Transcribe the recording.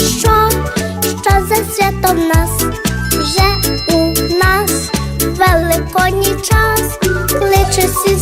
Що, що, за свято в нас? Вже у нас великодній час, кличе всі